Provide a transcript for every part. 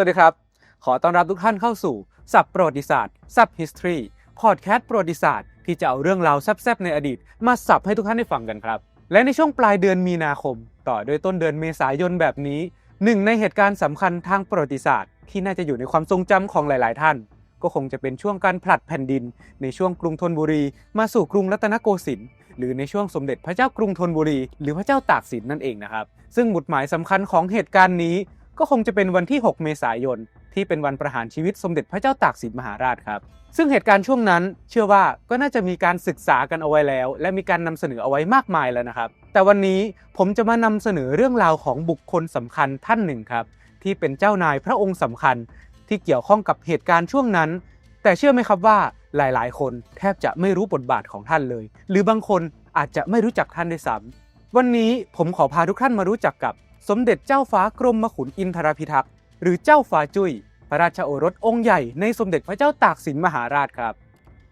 สวัสดีครับ ขอต้อนรับทุกท่านเข้าสู่สับประวัติศาสตร์สับ history พอดแคสต์ประวัติศาสตร์ที่จะเอาเรื่องราวแซ่บๆในอดีต มาสับให้ทุกท่านได้ฟังกันครับ และในช่วงปลายเดือนมีนาคม ต่อโดยต้นเดือนเมษายนแบบนี้หนึ่งในเหตุการณ์สำคัญทางประวัติศาสตร์ ที่น่าจะอยู่ในความทรงจำของหลาย ๆ ท่าน ก็คงจะเป็นช่วงการผลัดแผ่นดิน ในช่วงกรุงธนบุรี มาสู่กรุงรัตนโกสินทร์หรือในช่วงสมเด็จพระเจ้ากรุงธนบุรี หรือพระเจ้าตากสินนั่นเองนะครับซึ่งหมุดหมายสำคัญของเหตุการณ์นี้ ก็คงจะเป็นวันที่ 6 เมษายน ที่เป็นวันประหารชีวิตสมเด็จพระเจ้าตากสินมหาราชครับ ซึ่งเหตุการณ์ช่วงนั้นเชื่อว่าก็น่าจะมีการศึกษากันเอาไว้แล้ว และมีการนำเสนอเอาไว้มากมายแล้วนะครับ แต่วันนี้ผมจะมานำเสนอเรื่องราวของบุคคลสำคัญท่านหนึ่งครับ ที่เป็นเจ้านายพระองค์สำคัญ ที่เกี่ยวข้องกับเหตุการณ์ช่วงนั้น แต่เชื่อไหมครับว่าหลายๆ คนแทบจะไม่รู้บทบาทของท่านเลย หรือบางคนอาจจะไม่รู้จักท่านด้วยซ้ำวันนี้ผมขอพาทุกท่านมารู้จักกับ สมเด็จเจ้าฟ้ากรมมขุนอินทรพิทักษ์หรือเจ้าฟ้าจุย้ยพระราชโอรสองค์ใหญ่ในสมเด็จพระเจ้าตากสินมหาราชครับ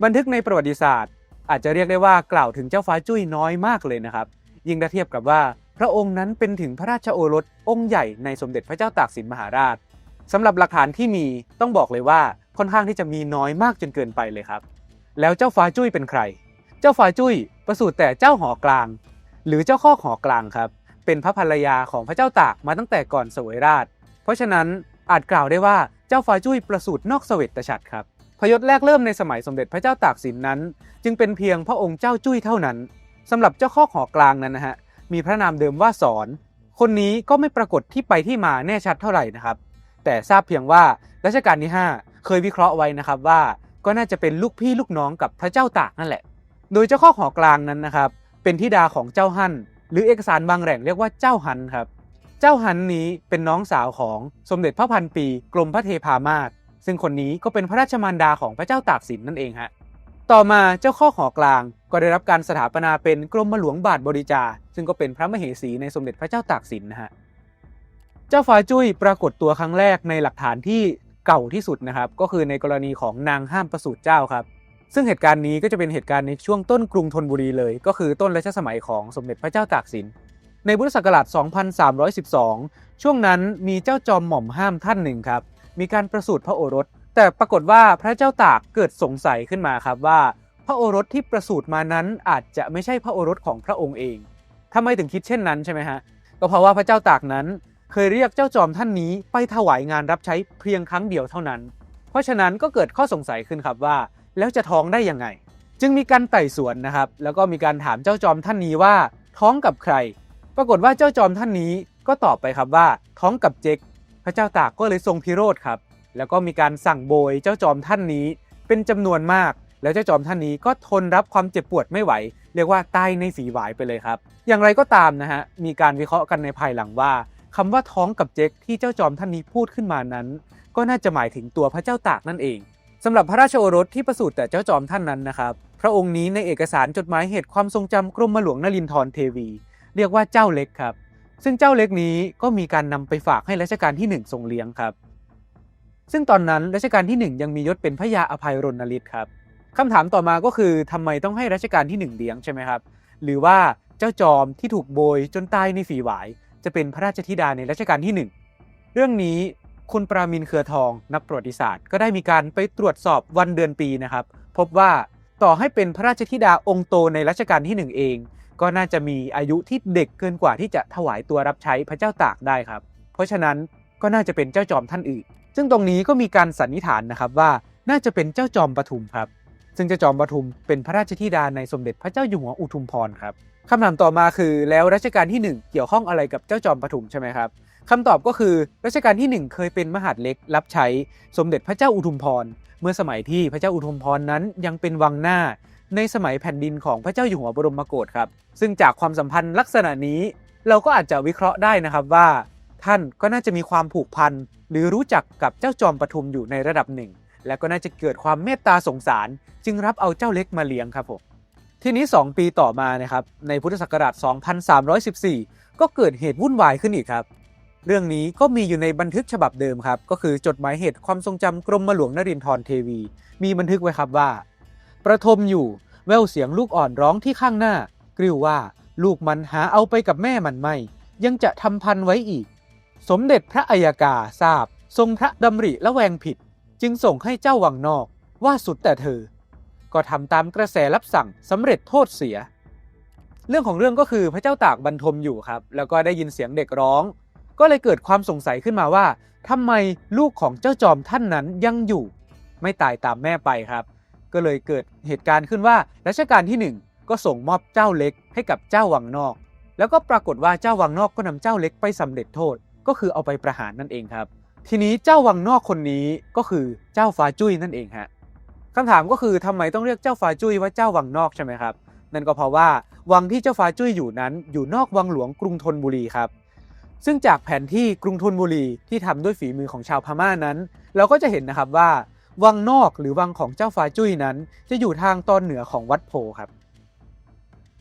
บันทึกในประวัติศาสตร์ อาจจะเรียกได้ว่ากล่าวถึงเจ้าฟ้าจุ้ยน้อยมากเลยนะครับ ยิ่งถ้าเทียบกับว่า พระองค์นั้นเป็นถึงพระราชโอรสองค์ใหญ่ในสมเด็จพระเจ้าตากสินมหาราชสำหรับหลักฐานที่มีต้องบอกเลยว่าค่อนข้างที่จะมีน้อยมากจนเกินไปเลยครับ แล้วเจ้าฟ้าจุ้ยเป็นใคร เจ้าฟ้าจุ้ยประสูติแต่เจ้าหอกลาง หรือเจ้าข้อหอกลางครับ เป็นพระภรรยาของพระเจ้าตากมาตั้งแต่ก่อนเสวยราช เพราะฉะนั้นอาจกล่าวได้ว่าเจ้าฟ้าจุ้ยประสูตินอกเสวตฉัตรครับพยศแรกเริ่มในสมัยสมเด็จพระเจ้าตากสินนั้น จึงเป็นเพียงพระองค์เจ้าจุ้ยเท่านั้นสำหรับเจ้าข้อหอกลางนั้นนะฮะมีพระนามเดิมว่าสอนคนนี้ก็ไม่ปรากฏที่ไปที่มาแน่ชัดเท่าไหร่นะครับ แต่ทราบเพียงว่ารัชกาลที่ 5 เคยวิเคราะห์ไว้นะครับว่าก็น่าจะเป็นลูกพี่ลูกน้องกับพระเจ้าตากนั่นแหละ โดยเจ้าข้อหอกลางนั้นนะครับ เป็นธิดาของเจ้าฮั่น หรือเอกสารบางแหล่งเรียกว่าเจ้าฮันครับ เจ้าฮันนี้เป็นน้องสาวของสมเด็จพระพันปี กรมพระเทพามาศซึ่งคนนี้ก็เป็นพระราชมารดาของพระเจ้าตากสินนั่นเองฮะต่อมาเจ้าข้อหอกลางก็ได้รับการสถาปนาเป็นกรมหลวงบาทบริจา ซึ่งก็เป็นพระมเหสีในสมเด็จพระเจ้าตากสินนะฮะเจ้าฟ้าจุ้ยปรากฏตัวครั้งแรกในหลักฐานที่เก่าที่สุดนะครับ ก็คือในกรณีของนางห้ามประสูติเจ้าครับ ซึ่งเหตุการณ์นี้ก็จะเป็นเหตุการณ์ในช่วงต้นกรุงธนบุรีเลย ก็คือต้นรัชสมัยของสมเด็จพระเจ้าตากสิน ในพุทธศักราช 2312 ช่วงนั้นมีเจ้าจอมหม่อมห้ามท่านหนึ่งครับ มีการประสูติพระโอรส แต่ปรากฏว่าพระเจ้าตากเกิดสงสัยขึ้นมาครับว่า พระโอรสที่ประสูติมานั้นอาจจะไม่ใช่พระโอรสของพระองค์เองทำไมถึงคิดเช่นนั้นใช่ไหมฮะ ก็เพราะว่าพระเจ้าตากนั้น เคยเรียกเจ้าจอมท่านนี้ไปถวายงานรับใช้เพียงครั้งเดียวเท่านั้น เพราะฉะนั้นก็เกิดข้อสงสัยขึ้นครับว่า แล้วจะท้องได้ยังไง จึงมีการไต่สวนนะครับ แล้วก็มีการถามเจ้าจอมท่านนี้ว่าท้องกับใคร ปรากฏว่าเจ้าจอมท่านนี้ก็ตอบไปครับว่าท้องกับเจ๊กพระเจ้าตากก็เลยทรงพิโรธครับแล้วก็มีการสั่งโบยเจ้าจอมท่านนี้เป็นจำนวนมาก แล้วเจ้าจอมท่านนี้ก็ทนรับความเจ็บปวดไม่ไหว เรียกว่าตายในฝีหวายไปเลยครับ อย่างไรก็ตามนะฮะมีการวิเคราะห์กันในภายหลังว่าคำว่าท้องกับเจ๊กที่เจ้าจอมท่านนี้พูดขึ้นมานั้น ก็น่าจะหมายถึงตัวพระเจ้าตากนั่นเอง สำหรับพระราชโอรสที่ประสูติแต่เจ้าจอมท่านนั้นนะครับ พระองค์นี้ในเอกสารจดหมายเหตุความทรงจำกรมหลวงนรินทรเทวี เรียกว่าเจ้าเล็กครับ ซึ่งเจ้าเล็กนี้ก็มีการนำไปฝากให้รัชกาลที่ 1 ทรงเลี้ยงครับ ซึ่งตอนนั้นรัชกาลที่ 1 ยังมียศเป็นพระยาอภัยรณฤทธิ์ครับคำถามต่อมาก็คือทำไมต้องให้รัชกาลที่ 1 เลี้ยงใช่ไหมครับ หรือว่าเจ้าจอมที่ถูกโบยจนตายในฝีหวาย จะเป็นพระราชธิดาในรัชกาลที่ 1 เรื่องนี้ คุณปรามินเครือทองนักประวัติศาสตร์ ก็ได้มีการไปตรวจสอบวันเดือนปีนะครับ พบว่าต่อให้เป็นพระราชธิดาองค์โตในรัชกาลที่ 1 เอง ก็น่าจะมีอายุที่เด็กเกินกว่าที่จะถวายตัวรับใช้พระเจ้าตากได้ครับ เพราะฉะนั้นก็น่าจะเป็นเจ้าจอมท่านอื่น ซึ่งตรงนี้ก็มีการสันนิษฐานนะครับว่าน่าจะเป็นเจ้าจอมปทุมครับ ซึ่งเจ้าจอมปทุมเป็นพระราชธิดาในสมเด็จพระเจ้าอยู่หัวอุทุมพรครับ คำถามต่อมาคือแล้วรัชกาลที่ 1 เกี่ยวข้องอะไรกับเจ้าจอมปทุมใช่ไหมครับคำตอบก็คือรัชกาลที่ 1 เคยเป็นมหาดเล็กรับใช้สมเด็จพระเจ้าอุทุมพร เมื่อสมัยที่พระเจ้าอุทุมพรนั้นยังเป็นวังหน้า ในสมัยแผ่นดินของพระเจ้าอยู่หัวบรมโกศครับซึ่งจากความสัมพันธ์ลักษณะนี้ เราก็อาจจะวิเคราะห์ได้นะครับว่า ท่านก็น่าจะมีความผูกพันหรือรู้จักกับเจ้าจอมปทุมอยู่ในระดับหนึ่ง และก็น่าจะเกิดความเมตตาสงสาร จึงรับเอาเจ้าเล็กมาเลี้ยงครับผม ทีนี้ 2 ปีต่อมานะครับในพุทธศักราช 2314 ก็เกิดเหตุวุ่นวายขึ้นอีกครับ เรื่องนี้ก็มีอยู่ในบันทึกฉบับเดิมครับ ก็คือจดหมายเหตุความทรงจำกรมหลวงนรินทรเทวี มีบันทึกไว้ครับว่า ประทมอยู่แววเสียงลูกอ่อนร้องที่ข้างหน้า กริ้วว่าลูกมันหาเอาไปกับแม่มันไม่ ยังจะทำพันไว้อีก สมเด็จพระอัยกาทราบ ทรงพระดำริและแวงผิด จึงส่งให้เจ้าวังนอกว่าสุดแต่เธอ ก็ทำตามกระแสรับสั่งสำเร็จโทษเสีย เรื่องของเรื่องก็คือพระเจ้าตากบรรทมอยู่ครับ แล้วก็ได้ยินเสียงเด็กร้อง ก็เลยเกิดความสงสัยขึ้นมาว่าทำไมลูกของเจ้าจอมท่านนั้นยังอยู่ ไม่ตายตามแม่ไปครับ ก็เลยเกิดเหตุการณ์ขึ้นว่ารัชกาลที่หนึ่งก็ส่งมอบเจ้าเล็กให้กับเจ้าวังนอก แล้วก็ปรากฏว่าเจ้าวังนอกก็นำเจ้าเล็กไปสำเร็จโทษ ก็คือเอาไปประหารนั่นเองครับ ทีนี้เจ้าวังนอกคนนี้ก็คือเจ้าฟ้าจุ้ยนั่นเองฮะ คำถามก็คือทำไมต้องเรียกเจ้าฟ้าจุ้ยว่าเจ้าวังนอกใช่ไหมครับ นั่นก็เพราะว่าวังที่เจ้าฟ้าจุ้ยอยู่นั้น อยู่นอกวังหลวงกรุงธนบุรีครับ ซึ่งจากแผนที่กรุงธนบุรีที่ทำด้วยฝีมือของชาวพม่านั้น เราก็จะเห็นนะครับว่า วังนอกหรือวังของเจ้าฟ้าจุ้ยนั้น จะอยู่ทางตอนเหนือของวัดโพครับ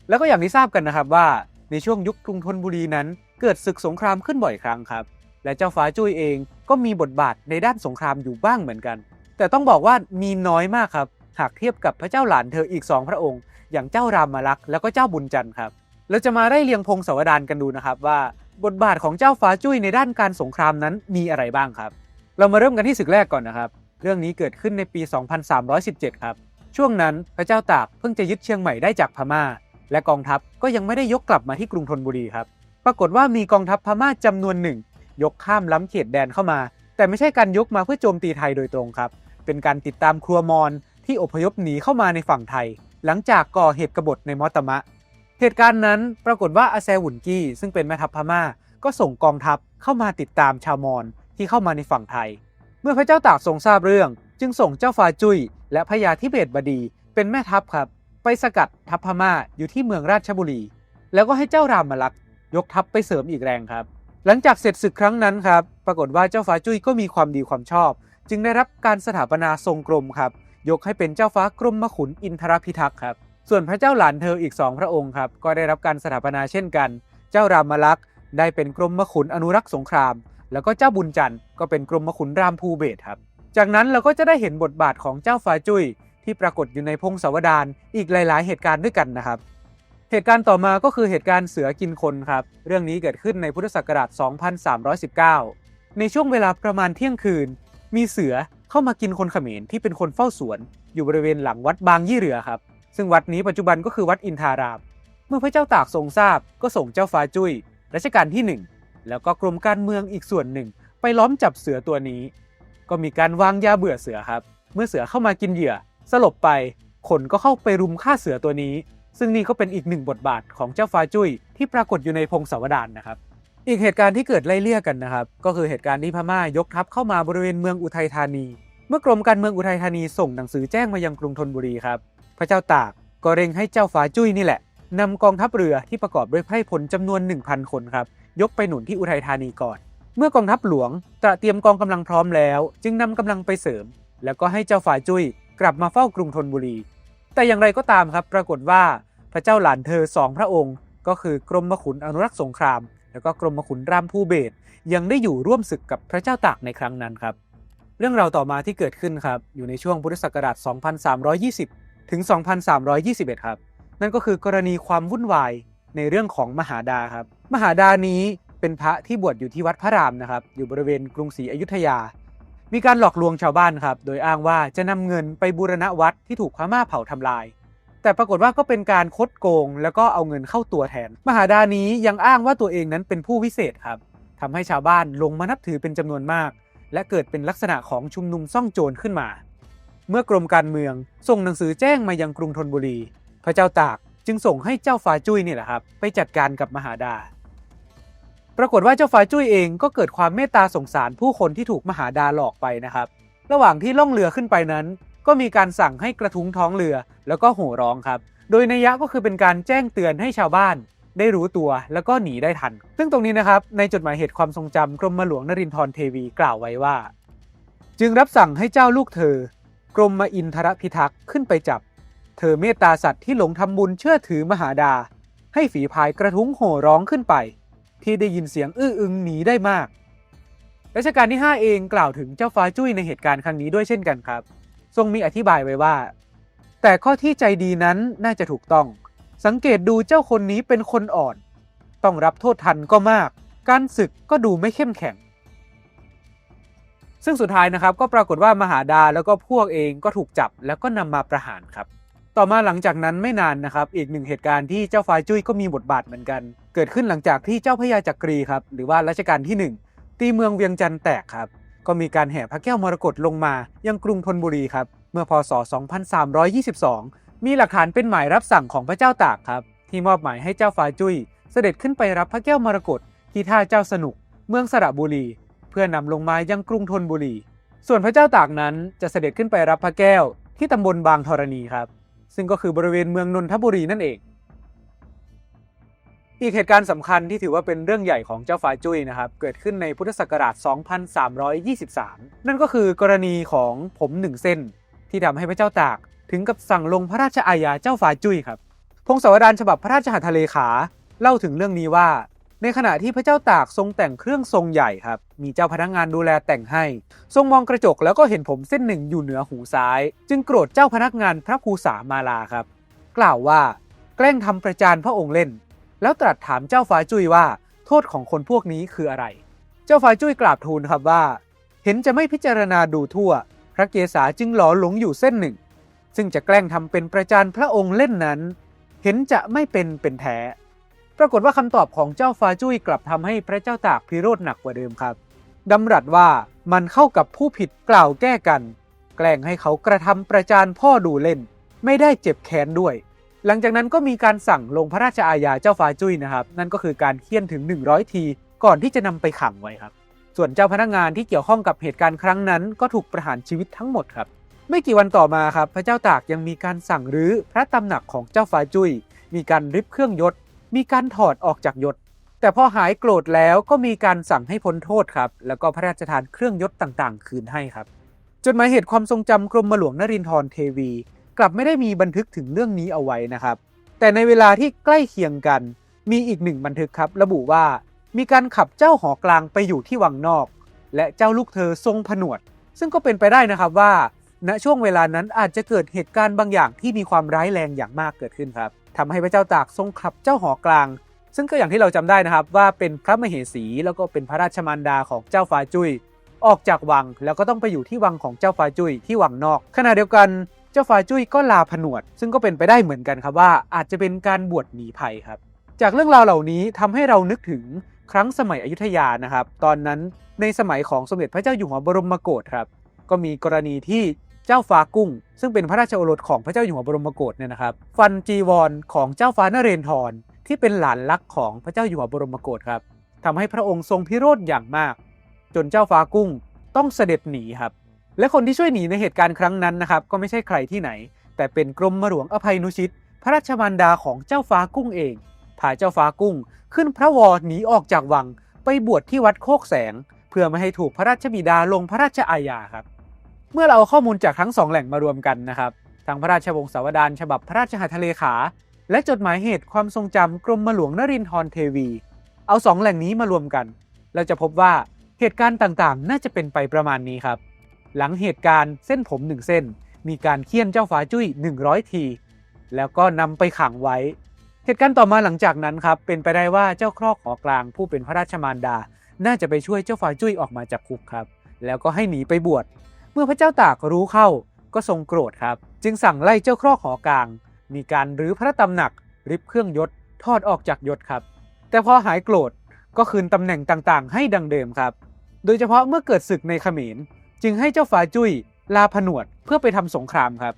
แล้วก็อย่างที่ทราบกันนะครับว่าในช่วงยุคกรุงธนบุรีนั้น เกิดศึกสงครามขึ้นบ่อยครั้งครับ และเจ้าฟ้าจุ้ยเองก็มีบทบาทในด้านสงครามอยู่บ้างเหมือนกัน แต่ต้องบอกว่ามีน้อยมากครับ หากเทียบกับพระเจ้าหลานเธออีกสองพระองค์ อย่างเจ้ารามลักษ์แล้วก็เจ้าบุญจันทร์ครับเราจะมาได้เรียงพงศาวดารกันดูนะครับว่า บทบาทของเจ้าฟ้าจุ้ยในด้านการสงครามนั้นมีอะไรบ้างครับ เรามาเริ่มกันที่ศึกแรกก่อนนะครับ เรื่องนี้เกิดขึ้นในปี 2317 ครับ ช่วงนั้นพระเจ้าตากเพิ่งจะยึดเชียงใหม่ได้จากพม่า และกองทัพก็ยังไม่ได้ยกกลับมาที่กรุงธนบุรีครับ ปรากฏว่ามีกองทัพพม่าจำนวนหนึ่ง ยกข้ามล้ำเขตแดนเข้ามา แต่ไม่ใช่การยกมาเพื่อโจมตีไทยโดยตรงครับ เป็นการติดตามครัวมอญที่อพยพหนีเข้ามาในฝั่งไทย หลังจากก่อเหตุกบฏในมอตมะ เหตุการณ์นั้นปรากฏว่าอาแซหวุนกี้ซึ่งเป็นแม่ทัพพม่า ก็ส่งกองทัพเข้ามาติดตามชาวมอญที่เข้ามาในฝั่งไทย เมื่อพระเจ้าตากทรงทราบเรื่อง จึงส่งเจ้าฟ้าจุ้ยและพญาธิเบศบดีเป็นแม่ทัพครับ ไปสกัดทัพพม่าอยู่ที่เมืองราชบุรี แล้วก็ให้เจ้ารามลักษ์ยกทัพไปเสริมอีกแรงครับ หลังจากเสร็จศึกครั้งนั้นครับ ปรากฏว่าเจ้าฟ้าจุ้ยก็มีความดีความชอบ จึงได้รับการสถาปนาทรงกรมครับ ยกให้เป็นเจ้าฟ้ากรมมขุนอินทรพิทักษ์ครับ ส่วนพระเจ้าหลานเธออีกสองพระองค์ครับ ก็ได้รับการสถาปนาเช่นกัน เจ้ารามลักษ์ได้เป็นกรมมขุนอนุรักษ์สงคราม แล้วก็เจ้าบุญจันทร์ก็เป็นกรมมขุนรามภูเบศครับ จากนั้นเราก็จะได้เห็นบทบาทของเจ้าฟ้าจุ้ยที่ปรากฏอยู่ในพงศาวดารอีกหลาย ๆ เหตุการณ์ด้วยกันนะครับ เหตุการณ์ต่อมาก็คือเหตุการณ์เสือกินคนครับ เรื่องนี้เกิดขึ้นในพุทธศักราช 2319 ในช่วงเวลาประมาณเที่ยงคืน มีเสือเข้ามากินคนเขมรที่เป็นคนเฝ้าสวน อยู่บริเวณหลังวัดบางยี่เรือครับ ซึ่งวัดนี้ปัจจุบันก็คือวัดอินทาราม เมื่อพระเจ้าตากทรงทราบ ก็ส่งเจ้าฟ้าจุ้ยรัชกาลที่ 1 แล้วก็กรมการเมืองอีกส่วนหนึ่ง ไปล้อมจับเสือตัวนี้ ก็มีการวางยาเบื่อเสือครับ เมื่อเสือเข้ามากินเหยื่อ สลบไปคนก็เข้าไปรุมฆ่าเสือตัวนี้ ซึ่งนี่ก็เป็นอีกหนึ่งบทบาทของเจ้าฟ้าจุ้ยที่ปรากฏอยู่ในพงศาวดารนะครับ อีกเหตุการณ์ที่เกิดไล่เลี่ยกันนะครับ ก็คือเหตุการณ์ที่พม่ายกทัพเข้ามาบริเวณเมืองอุทัยธานี เมื่อกรมการเมืองอุทัยธานีส่งหนังสือแจ้งมายังกรุงธนบุรีครับ พระเจ้าตากก็เร่งให้เจ้าฟ้าจุ้ยนี่แหละนำกองทัพเรือที่ประกอบด้วยไพร่พลจำนวน 1,000 คนครับ ยกไปหนุนที่อุทัยธานีก่อน เมื่อกองทัพหลวงตระเตรียมกองกำลังพร้อมแล้ว จึงนำกำลังไปเสริม แล้วก็ให้เจ้าฝ่ายจุ้ยกลับมาเฝ้ากรุงธนบุรี แต่อย่างไรก็ตามครับ ปรากฏว่าพระเจ้าหลานเธอสองพระองค์ ก็คือกรมมขุนอนุรักษ์สงคราม แล้วก็กรมมขุนรามภูเบศยังได้อยู่ร่วมศึกกับพระเจ้าตากในครั้งนั้นครับ เรื่องราวต่อมาที่เกิดขึ้นครับอยู่ในช่วงพุทธศักราช 2320 ถึง 2321 ครับ นั่นก็คือกรณีความวุ่นวายในเรื่องของมหาดาครับ มหาดานี้เป็นพระที่บวชอยู่ที่วัดพระรามนะครับ อยู่บริเวณกรุงศรีอยุธยา มีการหลอกลวงชาวบ้านครับ โดยอ้างว่าจะนำเงินไปบูรณะวัดที่ถูกพม่าเผาทำลาย แต่ปรากฏว่าก็เป็นการคดโกง แล้วก็เอาเงินเข้าตัวแทน มหาดานี้ยังอ้างว่าตัวเองนั้นเป็นผู้วิเศษครับทำให้ชาวบ้านลงมานับถือเป็นจำนวนมาก และเกิดเป็นลักษณะของชุมนุมซ่องโจรขึ้นมา เมื่อกรมการเมืองส่งหนังสือแจ้งมายังกรุงธนบุรี พระเจ้าตากจึงส่งให้เจ้าฟ้าจุ้ยนี่แหละครับไปจัดการกับมหาดา ปรากฏว่าเจ้าฟ้าจุ้ยเองก็เกิดความเมตตาสงสารผู้คนที่ถูกมหาดาหลอกไปนะครับ ระหว่างที่ล่องเรือขึ้นไปนั้น ก็มีการสั่งให้กระทุ้งท้องเรือ แล้วก็โห่ร้องครับ โดยนัยยะก็คือเป็นการแจ้งเตือนให้ชาวบ้าน ได้รู้ตัวแล้วก็หนีได้ทัน ซึ่งตรงนี้นะครับในจดหมายเหตุความทรงจำกรมหลวงนรินทรเทวีกล่าวไว้ว่า จึงรับสั่งให้เจ้าลูกเธอ กรมมาอินทรพิทักษ์ขึ้นไปจับ เธอเมตตาสัตว์ที่หลงทำบุญเชื่อถือมหาดา ให้ฝีพายกระทุ้งโห่ร้องขึ้นไป ที่ได้ยินเสียงอื้ออึงหนีได้มากรัชกาลที่ 5 เองกล่าวถึงเจ้าฟ้าจุ้ยในเหตุการณ์ครั้งนี้ด้วยเช่นกันครับ ทรงมีอธิบายไว้ว่า แต่ข้อที่ใจดีนั้นน่าจะถูกต้อง สังเกตดูเจ้าคนนี้เป็นคนอ่อน ต้องรับโทษทันก็มาก การศึกก็ดูไม่เข้มแข็ง ซึ่งสุดท้ายนะครับก็ปรากฏว่ามหาดาแล้วก็พวกเองก็ถูกจับแล้วก็นำมาประหารครับต่อมาหลังจากนั้นไม่นานนะครับ อีกหนึ่งเหตุการณ์ที่เจ้าฟ้าจุ้ยก็มีบทบาทเหมือนกัน เกิดขึ้นหลังจากที่เจ้าพระยาจักรีครับ หรือว่ารัชกาลที่หนึ่งตีเมืองเวียงจันทร์แตกครับ ก็มีการแห่พระแก้วมรกตลงมายังกรุงธนบุรีครับ เมื่อพศ 2322 มีหลักฐานเป็นหมายรับสั่งของพระเจ้าตากครับ ที่มอบหมายให้เจ้าฟ้าจุ้ยเสด็จขึ้นไปรับพระแก้วมรกตที่ท่าเจ้าสนุก เมืองสระบุรี เพื่อนำลงมายังกรุงธนบุรี ส่วนพระเจ้าตากนั้นจะเสด็จขึ้นไปรับพระแก้วที่ตำบลบางธรณีครับ ซึ่งก็คือบริเวณเมืองนนทบุรีนั่นเอง อีกเหตุการณ์สำคัญที่ถือว่าเป็นเรื่องใหญ่ของเจ้าฟ้าจุ้ยนะครับ เกิดขึ้นในพุทธศักราช 2323 นั่นก็คือกรณีของผมหนึ่งเส้น ที่ทำให้พระเจ้าตาก ถึงกับสั่งลงพระราชอาญาเจ้าฟ้าจุ้ยครับ พงศาวดารฉบับพระราชหัตถเลขา เล่าถึงเรื่องนี้ว่า ในขณะที่พระเจ้าตากทรงแต่งเครื่องทรงใหญ่ครับ มีเจ้าพนักงานดูแลแต่งให้ ทรงมองกระจกแล้วก็เห็นผมเส้นหนึ่งอยู่เหนือหูซ้าย จึงโกรธเจ้าพนักงานพระภูษามาลาครับ กล่าวว่า แกล้งทำประจานพระองค์เล่น แล้วตรัสถามเจ้าฟ้าจุ้ยว่า โทษของคนพวกนี้คืออะไร เจ้าฟ้าจุ้ยกราบทูลครับว่า เห็นจะไม่พิจารณาดูทั่ว พระเกศาจึงหลอหลงอยู่เส้นหนึ่ง ซึ่งจะแกล้งทำเป็นประจานพระองค์เล่นนั้น เห็นจะไม่เป็นเป็นแท้ ปรากฏว่าคำตอบของเจ้าฟ้าจุ้ยกลับทำให้พระเจ้าตากพิโรธหนักกว่าเดิมครับดำรัสว่ามันเข้ากับผู้ผิดกล่าวแก้กัน แกล้งให้เขากระทำประจานพ่อดูเล่น ไม่ได้เจ็บแค้นด้วย หลังจากนั้นก็มีการสั่งลงพระราชอาญาเจ้าฟ้าจุ้ยนะครับ นั่นก็คือการเคี่ยนถึง 100 ที ก่อนที่จะนำไปขังไว้ครับ ส่วนเจ้าพนักงานที่เกี่ยวข้องกับเหตุการณ์ครั้งนั้น ก็ถูกประหารชีวิตทั้งหมดครับ ไม่กี่วันต่อมาครับพระเจ้าตากยังมีการสั่งรื้อพระตำหนักของเจ้าฟ้าจุ้ย มีการริบเครื่องยศ มีการถอดออกจากยศ แต่พอหายโกรธแล้วก็มีการสั่งให้พ้นโทษครับ แล้วก็พระราชทานเครื่องยศต่างๆ คืนให้ครับจดหมายเหตุความทรงจำกรมหลวงนรินทรเทวี กลับไม่ได้มีบันทึกถึงเรื่องนี้เอาไว้นะครับ แต่ในเวลาที่ใกล้เคียงกันมีอีกหนึ่งบันทึกครับ ระบุว่ามีการขับเจ้าหอกลางไปอยู่ที่วังนอก และเจ้าลูกเธอทรงผนวด ซึ่งก็เป็นไปได้นะครับว่า ณช่วงเวลานั้นอาจจะเกิดเหตุการณ์บางอย่างที่มีความร้ายแรงอย่างมากเกิดขึ้นครับทำให้พระเจ้าตากทรงขับเจ้าหอกลาง ซึ่งก็อย่างที่เราจำได้นะครับว่าเป็นพระมเหสีแล้วก็เป็นพระราชมารดาของเจ้าฟ้าจุ้ยออกจากวังแล้วก็ต้องไปอยู่ที่วังของเจ้าฟ้าจุ้ยที่วังนอก ขณะเดียวกัน จ้าฟ้าจุ้ยก็ลาผนวด ซึ่งก็เป็นไปได้เหมือนกันครับว่า อาจจะเป็นการบวชหนีภัยครับ จากเรื่องราวเหล่านี้ทำให้เรานึกถึงครั้งสมัยอยุธยานะครับ ตอนนั้นในสมัยของสมเด็จพระเจ้าอยู่หัวบรมโกศครับก็มีกรณีที่เจ้าฟ้ากุ้ง ซึ่งเป็นพระราชโอรสของพระเจ้าอยู่หัวบรมโกศเนี่ยนะครับ ฟันจีวรของเจ้าฟ้านเรนทรที่เป็นหลานรักของพระเจ้าอยู่หัวบรมโกศครับทำให้พระองค์ทรงพิโรธอย่างมาก จนเจ้าฟ้ากุ้งต้องเสด็จหนีครับ และคนที่ช่วยหนีในเหตุการณ์ครั้งนั้นนะครับก็ไม่ใช่ใครที่ไหน แต่เป็นกรมหลวงอภัยนุชิต พระราชมารดาของเจ้าฟ้ากุ้งเองพาเจ้าฟ้ากุ้ง ขึ้นพระวรหนีออกจากวัง ไปบวชที่วัดโคกแสง เพื่อไม่ให้ถูกพระราชบิดาลงพระราชอาญาครับ เมื่อเราเอาข้อมูลจากทั้งสองแหล่งมารวมกันนะครับทางพระราชวงศาวดารฉบับพระราชหัตถเลขา และจดหมายเหตุความทรงจำกรมหลวงนรินทรเทวี เอาสองแหล่งนี้มารวมกัน เราจะพบว่าเหตุการณ์ต่างๆ น่าจะเป็นไปประมาณนี้ครับ หลังเหตุการณ์เส้นผมหนึ่งเส้น มีการเคี่ยนเจ้าฟ้าจุ้ย 100 ที แล้วก็นำไปขังไว้ เหตุการณ์ต่อมาหลังจากนั้นครับเป็นไปได้ว่าเจ้าครอกหอกลางผู้เป็นพระราชมารดา น่าจะไปช่วยเจ้าฟ้าจุ้ยออกมาจากคุกครับ แล้วก็ให้หนีไปบวชเมื่อพระเจ้าตากรู้เข้าก็ทรงโกรธครับ จึงสั่งไล่เจ้าครอกหอกลาง มีการรื้อพระตำหนัก ริบเครื่องยศทอดออกจากยศครับ แต่พอหายโกรธก็คืนตำแหน่งต่างๆ ให้ดังเดิมครับ โดยเฉพาะเมื่อเกิดศึกในเขมร จึงให้เจ้าฟ้าจุ้ยลาผนวดเพื่อไปทำสงครามครับ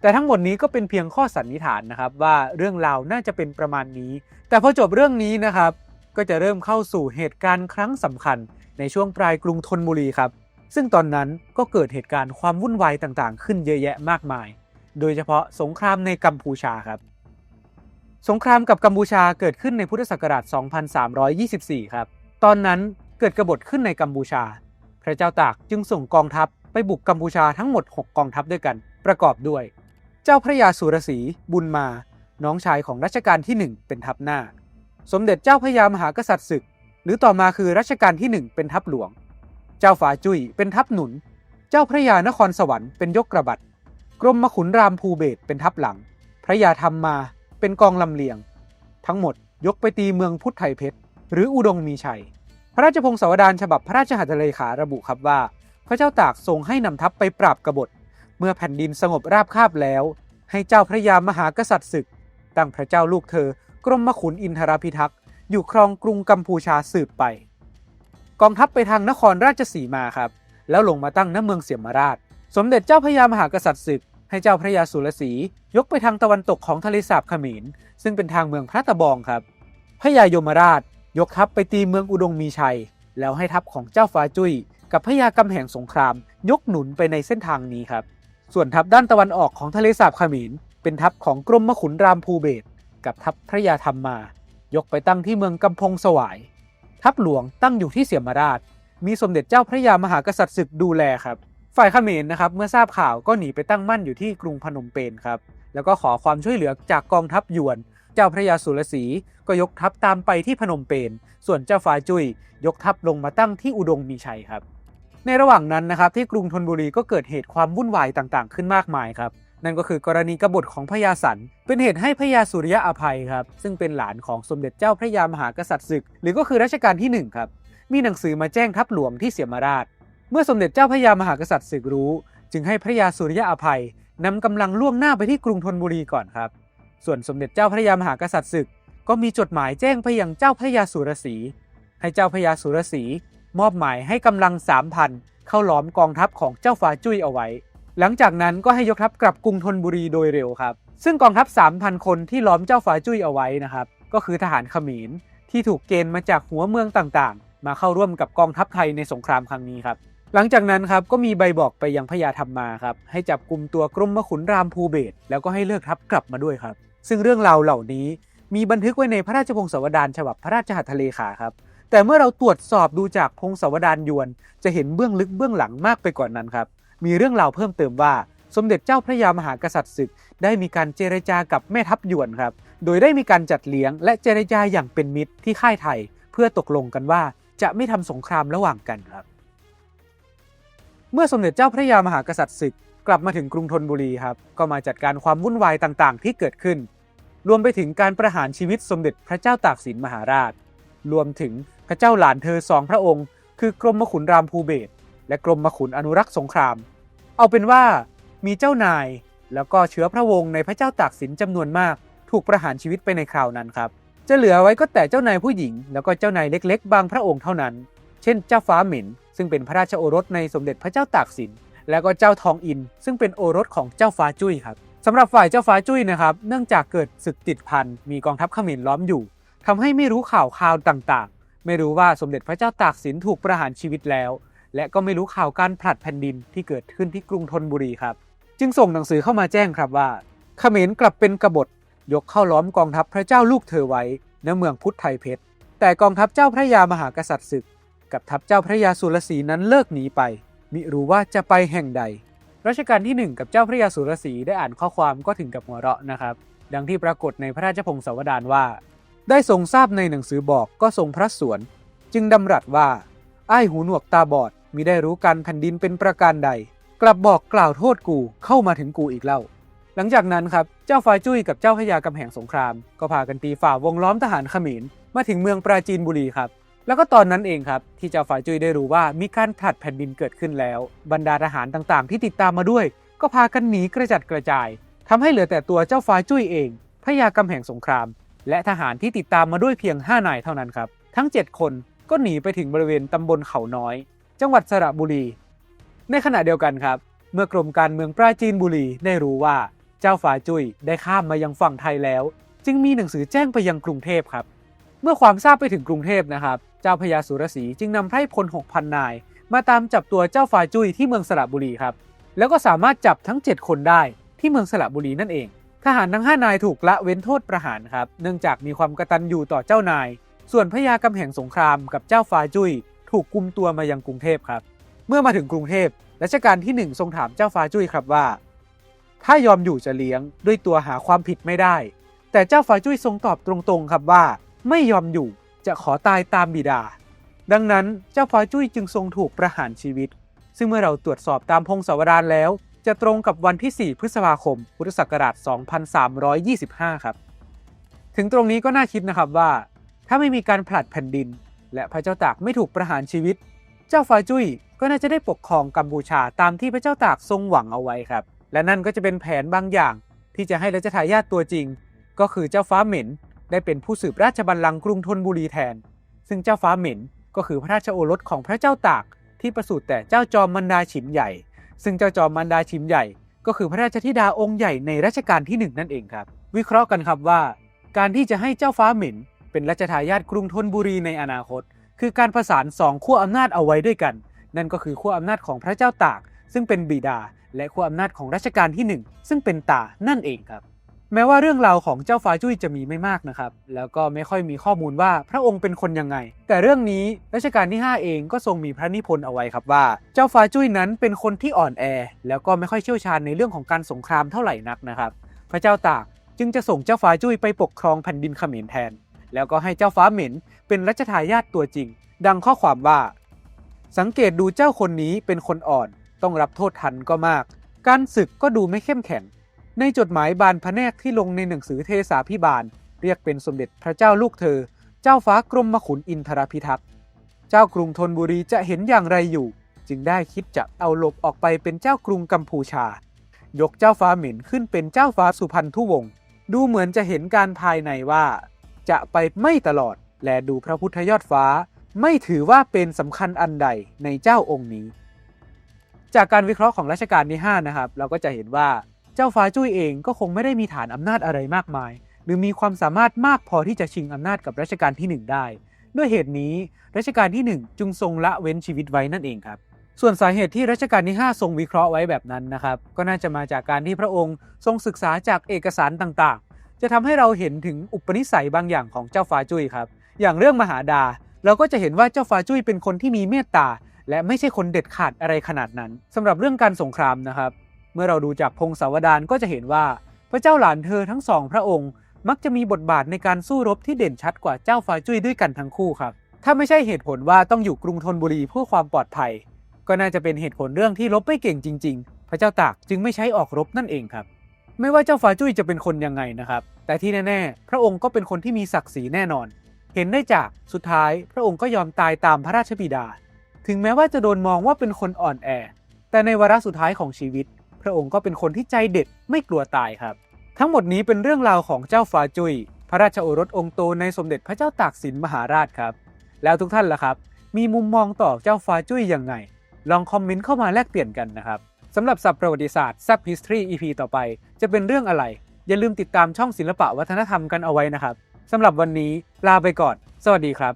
แต่ทั้งหมดนี้ก็เป็นเพียงข้อสันนิษฐานนะครับว่าเรื่องราวน่าจะเป็นประมาณนี้ แต่พอจบเรื่องนี้นะครับ ก็จะเริ่มเข้าสู่เหตุการณ์ครั้งสำคัญในช่วงปลายกรุงธนบุรีครับ ซึ่งตอนนั้นก็เกิดเหตุการณ์ความวุ่นวายต่างๆ ขึ้นเยอะแยะมากมาย โดยเฉพาะสงครามในกัมพูชาครับ สงครามกับกัมพูชาเกิดขึ้นในพุทธศักราช 2324 ครับ ตอนนั้นเกิดกบฏขึ้นในกัมพูชา ระเจ้าตากจึงส่งกองทัพไปบุกกัมพูชาทั้งหมด 6 กองทัพด้วยกัน ประกอบด้วย เจ้าพระยาสุรศรีบุญมา น้องชายของรัชกาลที่ 1 เป็นทัพหน้า สมเด็จเจ้าพระยามหากษัตริย์ศึก หรือต่อมาคือรัชกาลที่ 1 เป็นทัพหลวง เจ้าฝาจุ้ยเป็นทัพหนุน เจ้าพระยานครสวรรค์เป็นยกกระบัดกรมมขุนรามภูเบศเป็นทัพหลัง พระยาธรรมมาเป็นกองลำเลียง ทั้งหมดยกไปตีเมืองพุทธไทยเพชรหรืออุดงมีชัย ระราชพงศาวดารฉบับพระราชหัตถเลขาระบุครับว่า พระเจ้าตากทรงให้นำทัพไปปราบกบฏ เมื่อแผ่นดินสงบราบคาบแล้ว ให้เจ้าพระยามหากษัตริย์ศึก ตั้งพระเจ้าลูกเธอกรมขุนอินทรพิทักษ์อยู่ครองกรุงกัมพูชาสืบไป กองทัพไปทางนครราชสีมาครับ แล้วลงมาตั้งณเมืองเสียมราช สมเด็จเจ้าพระยามหากษัตริย์ศึก ให้เจ้าพระยาสุรศรียกไปทางตะวันตกของทะเลสาบขมรซึ่งเป็นทางเมืองพระตะบองครับพระยายมราช ยกทัพไปตีเมืองอุดงมีชัย แล้วให้ทัพของเจ้าฟ้าจุ้ยกับพระยากำแห่งสงคราม ยกหนุนไปในเส้นทางนี้ครับ ส่วนทัพด้านตะวันออกของทะเลสาบขมรเป็นทัพของกรมมขุนรามภูเบศกับทัพพระยาธรรมมา ยกไปตั้งที่เมืองกำพงสวาย ทัพหลวงตั้งอยู่ที่เสียมราช มีสมเด็จเจ้าพระยามหากษัตริย์ศึกดูแลครับ ฝ่ายขมรนะครับเมื่อทราบข่าวก็หนีไปตั้งมั่นอยู่ที่กรุงพนมเปญครับ แล้วก็ขอความช่วยเหลือจากกองทัพยวน จ้าพระยาสุรศรีก็ยกทัพตามไปที่พนมเปญ ส่วนเจ้าฟ้าจุย้ยยกทัพลงมาตั้งที่อุดงมีชัยครับ ในระหว่างนั้นนะครับที่กรุงธนบุรีก็เกิดเหตุความวุ่นวายต่างๆ ขึ้นมากมายครับ นั่นก็คือกรณีกบฏของพระยาสัน เป็นเหตุให้พระยาสุริยะอภัยครับ ซึ่งเป็นหลานของสมเด็จเจ้าพระยามหากษัตริย์ศึก หรือก็คือรัชกาลที่หนึ่งครับมีหนังสือมาแจ้งทัพหลวงที่เสียมราช เมื่อสมเด็จเจ้าพระยามหากษัตริย์ศึกรู้ จึงให้พระยาสุริยะอภัยนำกำลังล่วงหน้าไปที่กรุงธนบุรีก่อนครับ ส่วนสมเด็จเจ้าพระยามหากษัตริย์ศึก ก็มีจดหมายแจ้งไปยังเจ้าพระยาสุรศีให้เจ้าพระยาสุรศีมอบหมายให้กำลังสามพันเข้าล้อมกองทัพของเจ้าฟ้าจุ้ยเอาไว้ หลังจากนั้นก็ให้ยกทัพกลับกรุงธนบุรีโดยเร็วครับ ซึ่งกองทัพ 3,000 คนที่ล้อมเจ้าฟ้าจุ้ยเอาไว้นะครับ ก็คือทหารเขมรที่ถูกเกณฑ์มาจากหัวเมืองต่างๆ มาเข้าร่วมกับกองทัพไทยในสงครามครั้งนี้ครับ หลังจากนั้นครับก็มีใบบอกไปยังพญาธรรมมาครับให้จับกลุ่มตัวกรมมขุนรามภูเบศแล้วก็ให้เลิกทัพกลับมาด้วยครับ ซึ่งเรื่องราวเหล่านี้มีบันทึกไว้ในพระราชพงศาวดารฉบับพระราชหัตถเลขาครับ แต่เมื่อเราตรวจสอบดูจากพงศาวดารยวน จะเห็นเบื้องลึกเบื้องหลังมากไปกว่านั้นครับ มีเรื่องราวเพิ่มเติมว่า สมเด็จเจ้าพระยามหากษัตริย์ศึก ได้มีการเจรจากับแม่ทัพยวนครับ โดยได้มีการจัดเลี้ยง และเจรจาอย่างเป็นมิตรที่ค่ายไทย เพื่อตกลงกันว่าจะไม่ทำสงครามระหว่างกันครับ เมื่อสมเด็จเจ้าพระยามหากษัตริย์ศึก กลับมาถึงกรุงธนบุรีครับ ก็มาจัดการความวุ่นวายต่างๆ ที่เกิดขึ้น รวมไปถึงการประหารชีวิตสมเด็จพระเจ้าตากสินมหาราช รวมถึงพระเจ้าหลานเธอสองพระองค์ คือกรมขุนรามภูเบศและกรมขุนอนุรักษ์สงคราม เอาเป็นว่ามีเจ้านายแล้วก็เชื้อพระวงศ์ในพระเจ้าตากสินจำนวนมาก ถูกประหารชีวิตไปในคราวนั้นครับ จะเหลือไว้ก็แต่เจ้านายผู้หญิง แล้วก็เจ้านายเล็ก ๆ บางพระองค์เท่านั้น เช่น เจ้าฟ้าหมิ่นซึ่งเป็นพระราชโอรสในสมเด็จพระเจ้าตากสิน แล้วก็เจ้าทองอิน ซึ่งเป็นโอรสของเจ้าฟ้าจุ้ยครับสำหรับฝ่ายเจ้าฟ้าจุ้ยนะครับ เนื่องจากเกิดศึกติดพันมีกองทัพเขมรล้อมอยู่ทำให้ไม่รู้ข่าวข่าวต่างๆ ไม่รู้ว่าสมเด็จพระเจ้าตากสินถูกประหารชีวิตแล้ว และก็ไม่รู้ข่าวการผลัดแผ่นดินที่เกิดขึ้นที่กรุงธนบุรีครับ จึงส่งหนังสือเข้ามาแจ้งครับว่าเขมรกลับเป็นกบฏยกเข้าล้อมกองทัพพระเจ้าลูกเธอไว้ณเมืองพุทธไทยเพชรแต่กองทัพเจ้าพระยามหากษัตริย์ศึก กับทัพเจ้าพระยาสุรศรีนั้นเลิกหนีไป มิรู้ว่าจะไปแห่งใด รัชกาลที่ 1 กับเจ้าพระยาสุรศรีได้อ่านข้อความก็ถึงกับหัวเราะนะครับ ดังที่ปรากฏในพระราชพงศาวดารว่า ได้ทรงทราบในหนังสือบอกก็ทรงพระสวน จึงดำรัสว่าไอ้หูหนวกตาบอดมิได้รู้กันแผ่นดินเป็นประการใด กลับบอกกล่าวโทษกูเข้ามาถึงกูอีกเล่า หลังจากนั้นครับเจ้าฟ้าจุ้ยกับเจ้าพระยากำแหงสงคราม ก็พากันตีฝ่าวงล้อมทหารขมรมาถึงเมืองปราจีนบุรีครับ แล้วก็ตอนนั้นเองครับ ที่เจ้าฟ้ายจุ้ยได้รู้ว่ามีการผลัดแผ่นดินเกิดขึ้นแล้ว บรรดาทหารต่างๆ ที่ติดตามมาด้วย ก็พากันหนีกระจัดกระจายทำให้เหลือแต่ตัวเจ้าฟ้ายจุ้ยเองพระยากำแห่งสงคราม และทหารที่ติดตามมาด้วยเพียง 5 นายเท่านั้นครับ ทั้ง 7 คนก็หนีไปถึงบริเวณตำบลเขาน้อย จังหวัดสระบุรี ในขณะเดียวกันครับ เมื่อกรมการเมืองปราจีนบุรีได้รู้ว่าเจ้าฟ้าจุ้ยได้ข้ามมายังฝั่งไทยแล้ว จึงมีหนังสือแจ้งไปยังกรุงเทพครับ เมื่อความทราบไปถึงกรุงเทพนะครับ เจ้าพญาสุรศรีจึงนำไพร่พล 6,000 นาย มาตามจับตัวเจ้าฟ้ายจุ้ยที่เมืองสระบุรีครับ แล้วก็สามารถจับทั้ง 7 คนได้ที่เมืองสระบุรีนั่นเอง ทหารทั้ง 5 นายถูกละเว้นโทษประหารครับ เนื่องจากมีความกตัญญูต่อเจ้านาย ส่วนพญากำแห่งสงครามกับเจ้าฟ้าจุ้ยถูกกุมตัวมายังกรุงเทพครับ เมื่อมาถึงกรุงเทพรัชกาลที่ 1 ทรงถามเจ้าฟ้าจุ้ยครับว่า ถ้ายอมอยู่จะเลี้ยงด้วยตัวหาความผิดไม่ได้ แต่เจ้าฟ้าจุ้ยทรงตอบตรงๆครับว่า ไม่ยอมอยู่ จะขอตายตามบิดา ดังนั้นเจ้าฟ้าจุ้ยจึงทรงถูกประหารชีวิต ซึ่งเมื่อเราตรวจสอบตามพงศาวดารแล้ว จะตรงกับวันที่ 4 พฤษภาคม พุทธศักราช 2325 ครับ ถึงตรงนี้ก็น่าคิดนะครับว่า ถ้าไม่มีการผลัดแผ่นดิน และพระเจ้าตากไม่ถูกประหารชีวิต เจ้าฟ้าจุ้ยก็น่าจะได้ปกครองกัมพูชาตามที่พระเจ้าตากทรงหวังเอาไว้ครับ และนั่นก็จะเป็นแผนบางอย่างที่จะให้รัชทายาทตัวจริง ก็คือเจ้าฟ้าเหม็น ได้เป็นผู้สืบราชบัลลังก์กรุงธนบุรีแทน ซึ่งเจ้าฟ้าเหม็นก็คือพระราชโอรสของพระเจ้าตาก ที่ประสูติแต่เจ้าจอมมันดาฉิมใหญ่ ซึ่งเจ้าจอมมันดาฉิมใหญ่ ก็คือพระราชธิดาองค์ใหญ่ในรัชกาลที่หนึ่งนั่นเองครับ วิเคราะห์กันครับว่า การที่จะให้เจ้าฟ้าเหม็นเป็นรัชทายาทกรุงธนบุรีในอนาคต คือการประสานสองขั้วอำนาจเอาไว้ด้วยกัน นั่นก็คือขั้วอำนาจของพระเจ้าตาก ซึ่งเป็นบิดา และขั้วอำนาจของรัชกาลที่หนึ่งซึ่งเป็นตานั่นเองครับ แม้ว่าเรื่องราวของเจ้าฟ้าจุ้ยจะมีไม่มากนะครับ แล้วก็ไม่ค่อยมีข้อมูลว่าพระองค์เป็นคนยังไง แต่เรื่องนี้รัชกาลที่ 5 เองก็ทรงมีพระนิพนธ์เอาไว้ครับว่า เจ้าฟ้าจุ้ยนั้นเป็นคนที่อ่อนแอ แล้วก็ไม่ค่อยเชี่ยวชาญในเรื่องของการสงครามเท่าไหร่นักนะครับ พระเจ้าตากจึงจะส่งเจ้าฟ้าจุ้ยไปปกครองแผ่นดินเขมรแทน แล้วก็ให้เจ้าฟ้าเหม็นเป็นรัชทายาทตัวจริง ดังข้อความว่า สังเกตดูเจ้าคนนี้เป็นคนอ่อน ต้องรับโทษทันก็มาก การศึกก็ดูไม่เข้มแข็ง ในจดหมายบานพระแนกที่ลงในหนังสือเทสาพิบาล เรียกเป็นสมเด็จพระเจ้าลูกเธอ เจ้าฟ้ากรมขุนอินทรพิทักษ์เจ้ากรุงธนบุรีจะเห็นอย่างไรอยู่ จึงได้คิดจะเอาหลบออกไปเป็นเจ้ากรุงกัมพูชา ยกเจ้าฟ้าเหม็นขึ้นเป็นเจ้าฟ้าสุพรรณทุวงศ์ดูเหมือนจะเห็นการภายในว่า จะไปไม่ตลอดและดูพระพุทธยอดฟ้า ไม่ถือว่าเป็นสำคัญอันใดในเจ้าองค์นี้ จากการวิเคราะห์ของรัชกาลที่ 5 นะครับ เราก็จะเห็นว่า เจ้าฟ้าจุ้ยเองก็คงไม่ได้มีฐานอำนาจอะไรมากมาย หรือมีความสามารถมากพอที่จะชิงอำนาจกับรัชกาลที่ 1 ได้ ด้วยเหตุนี้รัชกาลที่ 1 จึงทรงละเว้นชีวิตไว้นั่นเองครับ ส่วนสาเหตุที่รัชกาลที่ 5 ทรงวิเคราะห์ไว้แบบนั้นนะครับ ก็น่าจะมาจากการที่พระองค์ทรงศึกษาจากเอกสารต่างๆ จะทำให้เราเห็นถึงอุปนิสัยบางอย่างของเจ้าฟ้าจุ้ยครับ อย่างเรื่องมหาดา เราก็จะเห็นว่าเจ้าฟ้าจุ้ยเป็นคนที่มีเมตตาและไม่ใช่คนเด็ดขาดอะไรขนาดนั้นสำหรับเรื่องการสงครามนะครับ เมื่อเราดูจากพงศาวดารก็จะเห็นว่าพระเจ้าหลานเธอทั้งสองพระองค์ มักจะมีบทบาทในการสู้รบที่เด่นชัดกว่าเจ้าฟ้าจุ้ยด้วยกันทั้งคู่ครับ ถ้าไม่ใช่เหตุผลว่าต้องอยู่กรุงธนบุรีเพื่อความปลอดภัย ก็น่าจะเป็นเหตุผลเรื่องที่รบไม่เก่งจริง ๆ พระเจ้าตากจึงไม่ใช้ออกรบนั่นเองครับ ไม่ว่าเจ้าฟ้าจุ้ยจะเป็นคนยังไงนะครับ แต่ที่แน่ๆ พระองค์ก็เป็นคนที่มีศักดิ์ศรีแน่นอน เห็นได้จากสุดท้ายพระองค์ก็ยอมตายตามพระราชบิดา ถึงแม้ว่าจะโดนมองว่าเป็นคนอ่อนแอ แต่ในวาระสุดท้ายของชีวิต พระองค์ก็เป็นคนที่ใจเด็ดไม่กลัวตายครับ ทั้งหมดนี้เป็นเรื่องราวของเจ้าฟ้าจุ้ยพระราชโอรสองค์โตในสมเด็จพระเจ้าตากสินมหาราชครับ แล้วทุกท่านล่ะครับ มีมุมมองต่อเจ้าฟ้าจุ้ยยังไง ลองคอมเมนต์เข้ามาแลกเปลี่ยนกันนะครับสำหรับสับประวัติศาสตร์ Sub History EP ต่อไป จะเป็นเรื่องอะไร อย่าลืมติดตามช่องศิลปะวัฒนธรรมกันเอาไว้นะครับสำหรับวันนี้ลาไปก่อน สวัสดีครับ